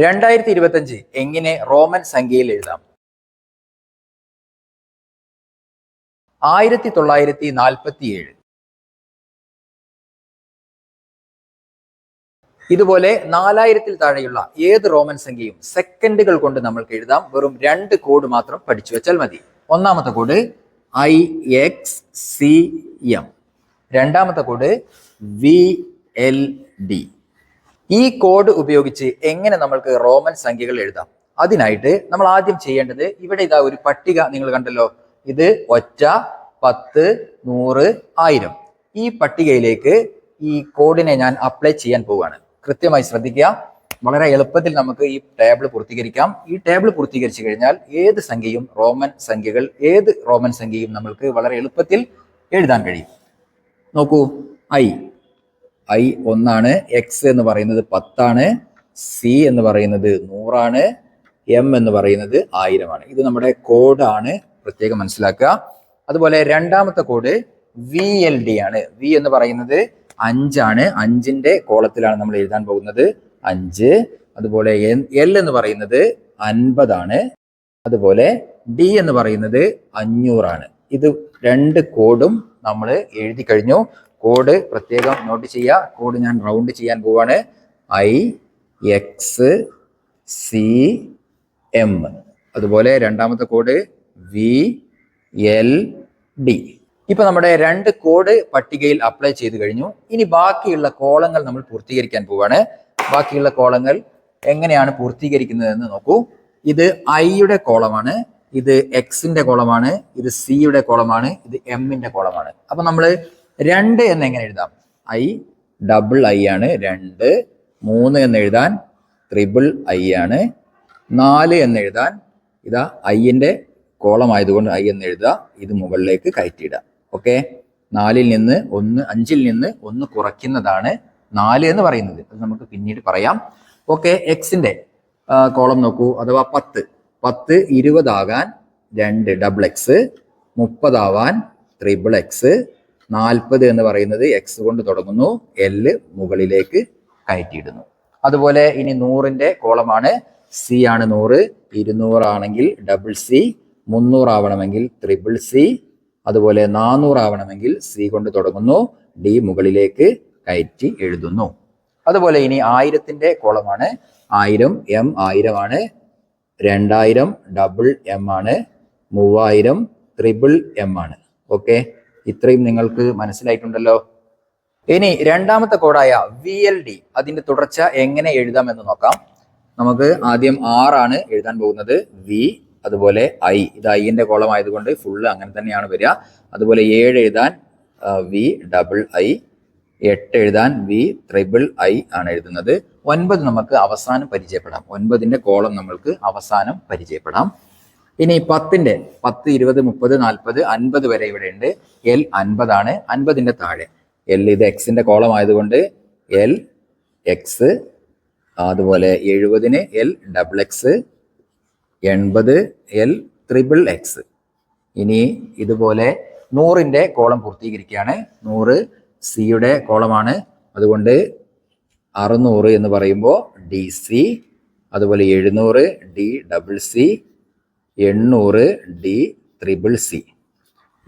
രണ്ടായിരത്തി ഇരുപത്തഞ്ച് എങ്ങനെ റോമൻ സംഖ്യയിൽ എഴുതാം? ആയിരത്തി തൊള്ളായിരത്തി നാൽപ്പത്തി ഏഴ് ഇതുപോലെ നാലായിരത്തിൽ താഴെയുള്ള ഏത് റോമൻ സംഖ്യയും സെക്കൻഡുകൾ കൊണ്ട് നമ്മൾക്ക് എഴുതാം. വെറും രണ്ട് കോഡ് മാത്രം പഠിച്ചു വെച്ചാൽ മതി. ഒന്നാമത്തെ code I X C M. രണ്ടാമത്തെ കോഡ് വി എൽ ഡി. ഈ കോഡ് ഉപയോഗിച്ച് എങ്ങനെ നമ്മൾക്ക് റോമൻ സംഖ്യകൾ എഴുതാം? അതിനായിട്ട് നമ്മൾ ആദ്യം ചെയ്യേണ്ടത് ഇവിടെ ഇതാ ഒരു പട്ടിക നിങ്ങൾ കണ്ടല്ലോ. ഇത് ഒറ്റ പത്ത് നൂറ് ആയിരം. ഈ പട്ടികയിലേക്ക് ഈ കോഡിനെ ഞാൻ അപ്ലൈ ചെയ്യാൻ പോവുകയാണ്. കൃത്യമായി ശ്രദ്ധിക്കുക. വളരെ എളുപ്പത്തിൽ നമുക്ക് ഈ ടേബിൾ പൂർത്തീകരിക്കാം. ഈ ടേബിൾ പൂർത്തീകരിച്ചു കഴിഞ്ഞാൽ ഏത് സംഖ്യയും റോമൻ സംഖ്യകൾ ഏത് റോമൻ സംഖ്യയും നമ്മൾക്ക് വളരെ എളുപ്പത്തിൽ എഴുതാൻ കഴിയും. നോക്കൂ ഐ ഐ ഒന്നാണ് എക്സ് എന്ന് പറയുന്നത് പത്താണ് സി എന്ന് പറയുന്നത് നൂറാണ് എം എന്ന് പറയുന്നത് ആയിരമാണ്. ഇത് നമ്മുടെ കോഡാണ് പ്രത്യേകം മനസ്സിലാക്കുക. അതുപോലെ രണ്ടാമത്തെ കോഡ് വി എൽ ഡി ആണ്. വി എന്ന് പറയുന്നത് അഞ്ചാണ്. അഞ്ചിന്റെ കോളത്തിലാണ് നമ്മൾ എഴുതാൻ പോകുന്നത്. അഞ്ച്. അതുപോലെ എൽ എന്ന് പറയുന്നത് അൻപതാണ്. അതുപോലെ ഡി എന്ന് പറയുന്നത് അഞ്ഞൂറാണ്. ഇത് രണ്ട് കോഡും നമ്മൾ എഴുതി കഴിഞ്ഞു. കോഡ് പ്രത്യേകം നോട്ട് ചെയ്യുക. കോഡ് ഞാൻ റൗണ്ട് ചെയ്യാൻ പോവാണ്. ഐ എക്സ് സി എം അതുപോലെ രണ്ടാമത്തെ കോഡ് വി എൽ ഡി ഇപ്പൊ നമ്മുടെ രണ്ട് കോഡ് പട്ടികയിൽ അപ്ലൈ ചെയ്ത് കഴിഞ്ഞു. ഇനി ബാക്കിയുള്ള കോളങ്ങൾ നമ്മൾ പൂർത്തീകരിക്കാൻ പോവാണ്. ബാക്കിയുള്ള കോളങ്ങൾ എങ്ങനെയാണ് പൂർത്തീകരിക്കുന്നതെന്ന് നോക്കൂ. ഇത് ഐയുടെ കോളമാണ്. ഇത് എക്സിന്റെ കോളമാണ്. ഇത് സിയുടെ കോളമാണ്. ഇത് എമ്മിന്റെ കോളമാണ്. അപ്പൊ നമ്മൾ രണ്ട് എന്ന് എങ്ങനെ എഴുതാം? ഐ ഡബിൾ ഐ ആണ് രണ്ട് മൂന്ന് എന്ന് എഴുതാൻ ത്രിബിൾ ഐ ആണ് നാല് എന്ന് എഴുതാൻ ഇതാ ഐയിന്റെ കോളം ആയതുകൊണ്ട് ഐ എന്ന് എഴുതുക ഇത് മുകളിലേക്ക് കയറ്റിയിടുക. ഓക്കെ നാലിൽ നിന്ന് ഒന്ന് അഞ്ചിൽ നിന്ന് ഒന്ന് കുറയ്ക്കുന്നതാണ് നാല് എന്ന് പറയുന്നത്. അത് നമുക്ക് പിന്നീട് പറയാം. ഓക്കെ എക്സിന്റെ കോളം നോക്കൂ. അഥവാ പത്ത്. പത്ത് ഇരുപതാകാൻ രണ്ട് ഡബിൾ എക്സ് മുപ്പതാവാൻ ത്രിബിൾ എക്സ് നാൽപ്പത് എന്ന് പറയുന്നത് എക്സ് കൊണ്ട് തുടങ്ങുന്നു. എല്ല് മുകളിലേക്ക് കയറ്റിയിടുന്നു. അതുപോലെ ഇനി നൂറിന്റെ കോളമാണ്. സി ആണ് നൂറ്. ഇരുന്നൂറാണെങ്കിൽ ഡബിൾ സി മുന്നൂറാവണമെങ്കിൽ ത്രിബിൾ സി അതുപോലെ നാനൂറാവണമെങ്കിൽ സി കൊണ്ട് തുടങ്ങുന്നു. ഡി മുകളിലേക്ക് കയറ്റി എഴുതുന്നു. അതുപോലെ ഇനി ആയിരത്തിന്റെ കോളമാണ്. ആയിരം എം ആയിരമാണ്. രണ്ടായിരം ഡബിൾ എം ആണ്. മൂവായിരം ത്രിബിൾ എം ആണ്. ഓക്കെ ഇത്രയും നിങ്ങൾക്ക് മനസ്സിലായിട്ടുണ്ടല്ലോ. ഇനി രണ്ടാമത്തെ കോഡായ വി എൽ ഡി അതിന്റെ തുടർച്ച എങ്ങനെ എഴുതാം എന്ന് നോക്കാം. നമുക്ക് ആദ്യം ആറാണ് എഴുതാൻ പോകുന്നത്. വി അതുപോലെ ഐ ഇത് ഐന്റെ കോളം ആയതുകൊണ്ട് ഫുള്ള് അങ്ങനെ തന്നെയാണ് വരിക. അതുപോലെ ഏഴ് എഴുതാൻ വി ഡബിൾ ഐ എട്ട് എഴുതാൻ വി ട്രിബിൾ ഐ ആണ് എഴുതുന്നത്. ഒൻപത് നമുക്ക് അവസാനം പരിചയപ്പെടാം. ഒൻപതിന്റെ കോളം നമ്മൾക്ക് അവസാനം പരിചയപ്പെടാം. ഇനി പത്തിന്റെ പത്ത് ഇരുപത് മുപ്പത് നാൽപ്പത് അൻപത് വരെ ഇവിടെ ഉണ്ട്. എൽ അൻപതാണ്. അൻപതിന്റെ താഴെ. എൽ ഇത് എക്സിന്റെ കോളം ആയതുകൊണ്ട് എൽ എക്സ് അതുപോലെ എഴുപതിന് എൽ ഡബിൾ എക്സ് എൺപത് എൽ ത്രിബിൾ എക്സ് ഇനി ഇതുപോലെ നൂറിന്റെ കോളം പൂർത്തീകരിക്കുകയാണ്. നൂറ് സിയുടെ കോളമാണ് അതുകൊണ്ട് അറുന്നൂറ് എന്ന് പറയുമ്പോൾ ഡി സി അതുപോലെ എഴുന്നൂറ് ഡി ഡബിൾ സി എണ്ണൂറ് ഡി ത്രിബിൾ സി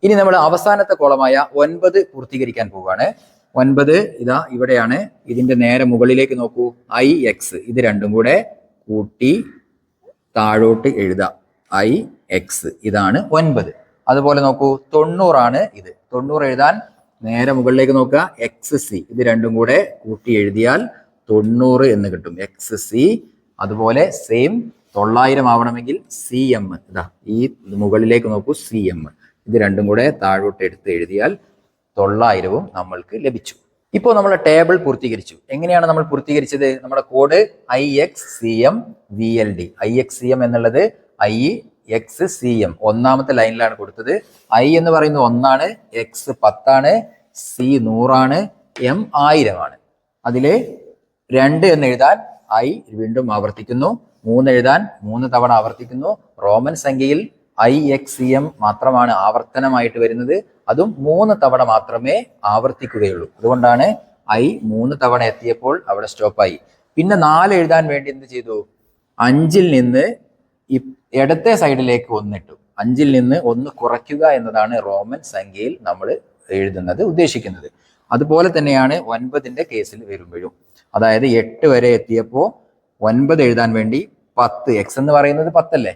ഇനി നമ്മൾ അവസാനത്തെ കോളമായ ഒൻപത് പൂർത്തീകരിക്കാൻ പോവുകയാണ്. ഒൻപത് ഇതാ ഇവിടെയാണ്. ഇതിന്റെ നേരെ മുകളിലേക്ക് നോക്കൂ. ഐ എക്സ് ഇത് രണ്ടും കൂടെ കൂട്ടി താഴോട്ട് എഴുതാം. ഐ എക്സ് ഇതാണ് ഒൻപത്. അതുപോലെ നോക്കൂ. തൊണ്ണൂറാണ് ഇത്. തൊണ്ണൂറ് എഴുതാൻ നേരെ മുകളിലേക്ക് നോക്കുക. എക്സ് സി ഇത് രണ്ടും കൂടെ കൂട്ടി എഴുതിയാൽ തൊണ്ണൂറ് എന്ന് കിട്ടും. എക്സ് സി അതുപോലെ സെയിം തൊള്ളായിരം ആവണമെങ്കിൽ സി എം ഇതാ ഈ മുകളിലേക്ക് നോക്കൂ സി എം ഇത് രണ്ടും കൂടെ താഴോട്ട് എടുത്ത് എഴുതിയാൽ തൊള്ളായിരവും നമ്മൾക്ക് ലഭിച്ചു. ഇപ്പോൾ നമ്മൾ ടേബിൾ പൂർത്തീകരിച്ചു. എങ്ങനെയാണ് നമ്മൾ പൂർത്തീകരിച്ചത്? നമ്മുടെ code I X C M V L D I X C M എന്നുള്ളത് ഐ എക്സ് സി എം ഒന്നാമത്തെ ലൈനിലാണ് കൊടുത്തത്. ഐ എന്ന് പറയുന്നത് ഒന്നാണ് എക്സ് പത്താണ് സി നൂറാണ് എം ആയിരമാണ്. അതിൽ രണ്ട് എന്ന് എഴുതാൻ ഐ വീണ്ടും ആവർത്തിക്കുന്നു. മൂന്ന് എഴുതാൻ മൂന്ന് തവണ ആവർത്തിക്കുന്നു. റോമൻ സംഖ്യയിൽ ഐ എക്സ് എം മാത്രമാണ് ആവർത്തനമായിട്ട് വരുന്നത്. അതും മൂന്ന് തവണ മാത്രമേ ആവർത്തിക്കുകയുള്ളൂ. അതുകൊണ്ടാണ് ഐ മൂന്ന് തവണ എത്തിയപ്പോൾ അവിടെ സ്റ്റോപ്പായി. പിന്നെ നാല് എഴുതാൻ വേണ്ടി എന്ത് ചെയ്തു? അഞ്ചിൽ നിന്ന് ഇടത്തെ സൈഡിലേക്ക് ഒന്നിട്ടു. അഞ്ചിൽ നിന്ന് ഒന്ന് കുറയ്ക്കുക എന്നതാണ് റോമൻ സംഖ്യയിൽ നമ്മൾ എഴുതുന്നത് ഉദ്ദേശിക്കുന്നത്. അതുപോലെ തന്നെയാണ് ഒൻപതിന്റെ കേസിൽ വരുമ്പോഴും. അതായത് എട്ട് വരെ എത്തിയപ്പോൾ ഒൻപത് എഴുതാൻ വേണ്ടി പത്ത്. എക്സ് എന്ന് പറയുന്നത് പത്തല്ലേ?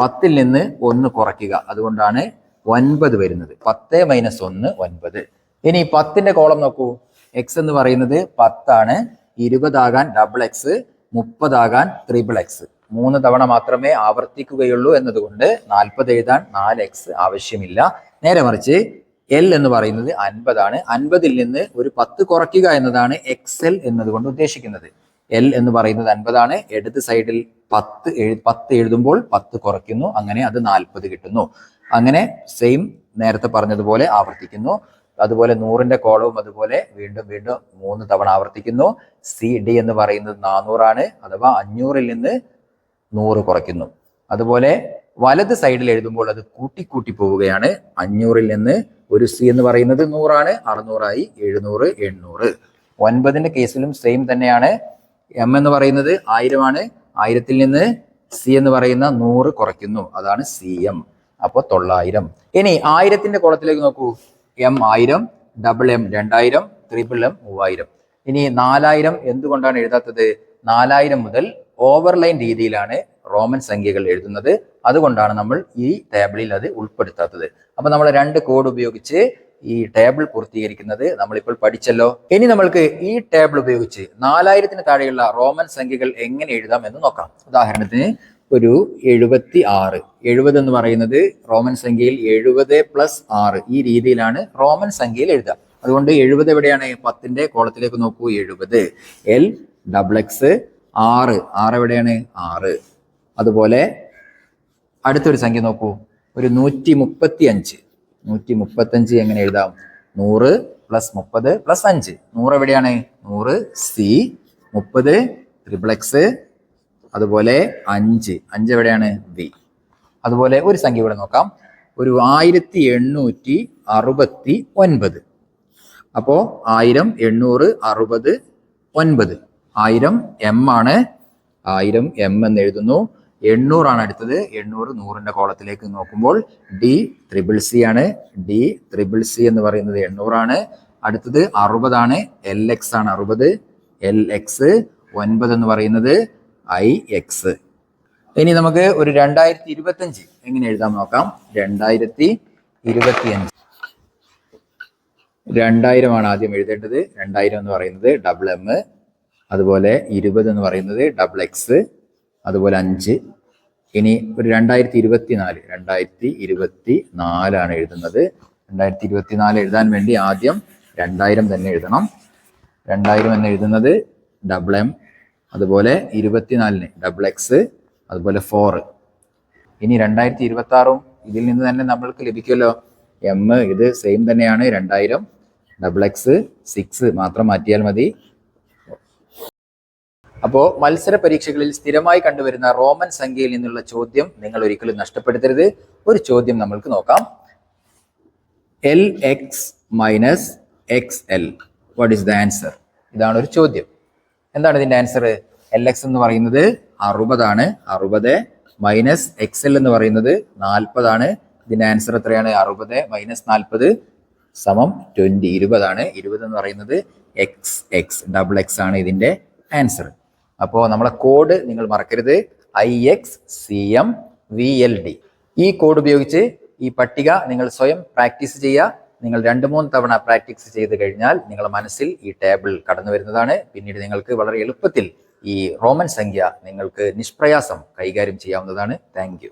പത്തിൽ നിന്ന് ഒന്ന് കുറയ്ക്കുക. അതുകൊണ്ടാണ് ഒൻപത് വരുന്നത്. പത്ത് മൈനസ് ഒന്ന് ഒൻപത്. ഇനി പത്തിന്റെ കോളം നോക്കൂ. എക്സ് എന്ന് പറയുന്നത് പത്താണ്. ഇരുപതാകാൻ ഡബിൾ എക്സ് മുപ്പതാകാൻ ത്രിബിൾ എക്സ് മൂന്ന് തവണ മാത്രമേ ആവർത്തിക്കുകയുള്ളൂ എന്നതുകൊണ്ട് നാൽപ്പത് എഴുതാൻ നാല് എക്സ് ആവശ്യമില്ല. നേരെ മറിച്ച് എൽ എന്ന് പറയുന്നത് അൻപതാണ്. അൻപതിൽ നിന്ന് ഒരു പത്ത് കുറയ്ക്കുക എന്നതാണ് എക്സ് എൽ എന്നതുകൊണ്ട് ഉദ്ദേശിക്കുന്നത്. എൽ എന്ന് പറയുന്നത് അൻപതാണ്. ഇടത് സൈഡിൽ പത്ത് എഴു പത്ത് എഴുതുമ്പോൾ പത്ത് കുറയ്ക്കുന്നു. അങ്ങനെ അത് നാൽപ്പത് കിട്ടുന്നു. അങ്ങനെ സെയിം നേരത്തെ പറഞ്ഞതുപോലെ ആവർത്തിക്കുന്നു. അതുപോലെ നൂറിന്റെ കോളവും അതുപോലെ വീണ്ടും വീണ്ടും മൂന്ന് തവണ ആവർത്തിക്കുന്നു. സി ഡി എന്ന് പറയുന്നത് നാനൂറാണ് അഥവാ അഞ്ഞൂറിൽ നിന്ന് നൂറ് കുറയ്ക്കുന്നു. അതുപോലെ വലത് സൈഡിൽ എഴുതുമ്പോൾ അത് കൂട്ടി കൂട്ടി പോവുകയാണ്. അഞ്ഞൂറിൽ നിന്ന് ഒരു സി എന്ന് പറയുന്നത് നൂറാണ്. അറുന്നൂറായി എഴുന്നൂറ് എണ്ണൂറ്. ഒൻപതിന്റെ കേസിലും സെയിം തന്നെയാണ്. എം എന്ന് പറയുന്നത് ആയിരമാണ്. ആയിരത്തിൽ നിന്ന് സി എന്ന് പറയുന്ന നൂറ് കുറയ്ക്കുന്നു. അതാണ് സി എം അപ്പോൾ തൊള്ളായിരം. ഇനി ആയിരത്തിന്റെ കുളത്തിലേക്ക് നോക്കൂ. എം ആയിരം ഡബിൾ എം രണ്ടായിരം ത്രിപിൾ എം മൂവായിരം. ഇനി നാലായിരം എന്തുകൊണ്ടാണ് എഴുതാത്തത്? നാലായിരം മുതൽ ഓവർലൈൻ രീതിയിലാണ് റോമൻ സംഖ്യകൾ എഴുതുന്നത്. അതുകൊണ്ടാണ് നമ്മൾ ഈ ടേബിളിൽ അത് ഉൾപ്പെടുത്താത്തത്. അപ്പൊ നമ്മൾ രണ്ട് കോഡ് ഉപയോഗിച്ച് ഈ ടേബിൾ പൂർത്തീകരിക്കുന്നത് നമ്മളിപ്പോൾ പഠിച്ചല്ലോ. ഇനി നമ്മൾക്ക് ഈ ടേബിൾ ഉപയോഗിച്ച് നാലായിരത്തിന് താഴെയുള്ള റോമൻ സംഖ്യകൾ എങ്ങനെ എഴുതാം എന്ന് നോക്കാം. ഉദാഹരണത്തിന് ഒരു എഴുപത്തി ആറ് എഴുപത് എന്ന് പറയുന്നത് റോമൻ സംഖ്യയിൽ എഴുപത് പ്ലസ് ആറ്. ഈ രീതിയിലാണ് റോമൻ സംഖ്യയിൽ എഴുതുക. അതുകൊണ്ട് എഴുപത് എവിടെയാണ്? പത്തിന്റെ കോളത്തിലേക്ക് നോക്കൂ. എഴുപത്. എൽ ഡബിൾ എക്സ് ആറ്. ആറ് എവിടെയാണ്? ആറ്. അതുപോലെ അടുത്തൊരു സംഖ്യ നോക്കൂ. ഒരു നൂറ്റി മുപ്പത്തി അഞ്ച് നൂറ്റി മുപ്പത്തഞ്ച് എങ്ങനെ എഴുതാം? നൂറ് പ്ലസ് മുപ്പത് പ്ലസ് അഞ്ച്. നൂറ് എവിടെയാണ്? നൂറ് സി മുപ്പത് ത്രിപ്ലക്സ് അതുപോലെ അഞ്ച്. അഞ്ച് എവിടെയാണ്? വി അതുപോലെ ഒരു സംഖ്യ ഇവിടെ നോക്കാം. ഒരു ആയിരത്തി എണ്ണൂറ്റി അറുപത്തി ഒൻപത്. അപ്പോൾ ആയിരം എണ്ണൂറ് അറുപത് ഒൻപത്. ആയിരം എം ആണ്. ആയിരം എം എന്ന് എഴുതുന്നു. എണ്ണൂറാണ് അടുത്തത്. എണ്ണൂറ് നൂറിന്റെ കോളത്തിലേക്ക് നോക്കുമ്പോൾ ഡി ത്രിബിൾ സി ആണ്. ഡി ത്രിബിൾ സി എന്ന് പറയുന്നത് എണ്ണൂറാണ്. അടുത്തത് അറുപതാണ്. എൽ എക്സ് ആണ് അറുപത്. എൽ എക്സ് ഒൻപത് എന്ന് പറയുന്നത് ഐ എക്സ്. ഇനി നമുക്ക് ഒരു രണ്ടായിരത്തി ഇരുപത്തഞ്ച് എങ്ങനെ എഴുതാൻ നോക്കാം. രണ്ടായിരത്തി ഇരുപത്തി അഞ്ച് രണ്ടായിരമാണ് ആദ്യം എഴുതേണ്ടത്. രണ്ടായിരം എന്ന് പറയുന്നത് ഡബിൾ എം അതുപോലെ ഇരുപത് എന്ന് പറയുന്നത് ഡബിൾ എക്സ് അതുപോലെ അഞ്ച്. ഇനി ഒരു രണ്ടായിരത്തി ഇരുപത്തി നാല് രണ്ടായിരത്തി ഇരുപത്തി നാലാണ് എഴുതുന്നത്. രണ്ടായിരത്തി ഇരുപത്തി നാല് എഴുതാൻ വേണ്ടി ആദ്യം രണ്ടായിരം തന്നെ എഴുതണം. രണ്ടായിരം എന്ന് എഴുതുന്നത് ഡബിൾ എം അതുപോലെ ഇരുപത്തിനാലിന് ഡബിൾ എക്സ് അതുപോലെ ഫോർ ഇനി രണ്ടായിരത്തി ഇരുപത്തി ആറും ഇതിൽ നിന്ന് തന്നെ നമ്മൾക്ക് ലഭിക്കുമല്ലോ. എം ഇത് സെയിം തന്നെയാണ് രണ്ടായിരം ഡബിൾ എക്സ് സിക്സ് മാത്രം മാറ്റിയാൽ മതി. അപ്പോൾ മത്സര പരീക്ഷകളിൽ സ്ഥിരമായി കണ്ടുവരുന്ന റോമൻ സംഖ്യയിൽ നിന്നുള്ള ചോദ്യം നിങ്ങൾ ഒരിക്കലും നഷ്ടപ്പെടുത്തരുത്. ഒരു ചോദ്യം നമ്മൾക്ക് നോക്കാം. L X minus X L what is the answer ഇതാണ് ഒരു ചോദ്യം. എന്താണ് ഇതിന്റെ ആൻസർ എൽ എക്സ് എന്ന് പറയുന്നത് അറുപതാണ്. അറുപത് മൈനസ് എക്സ് എൽ എന്ന് പറയുന്നത് നാൽപ്പതാണ്. ഇതിന്റെ ആൻസർ എത്രയാണ്? അറുപത് മൈനസ് നാൽപ്പത് സമം ട്വന്റി ഇരുപതാണ്. ഇരുപത് എന്ന് പറയുന്നത് എക്സ് എക്സ് ഡബിൾ എക്സ് ആണ് ഇതിന്റെ ആൻസർ അപ്പോൾ നമ്മളെ കോഡ് നിങ്ങൾ മറക്കരുത്. I X C M V L D ഈ കോഡ് ഉപയോഗിച്ച് ഈ പട്ടിക നിങ്ങൾ സ്വയം പ്രാക്ടീസ് ചെയ്യുക. നിങ്ങൾ രണ്ട് മൂന്ന് തവണ പ്രാക്ടീസ് ചെയ്ത് കഴിഞ്ഞാൽ നിങ്ങളുടെ മനസ്സിൽ ഈ ടേബിൾ കടന്നു വരുന്നതാണ്. പിന്നീട് നിങ്ങൾക്ക് വളരെ എളുപ്പത്തിൽ ഈ റോമൻ സംഖ്യ നിങ്ങൾക്ക് നിഷ്പ്രയാസം കൈകാര്യം ചെയ്യാവുന്നതാണ്. താങ്ക്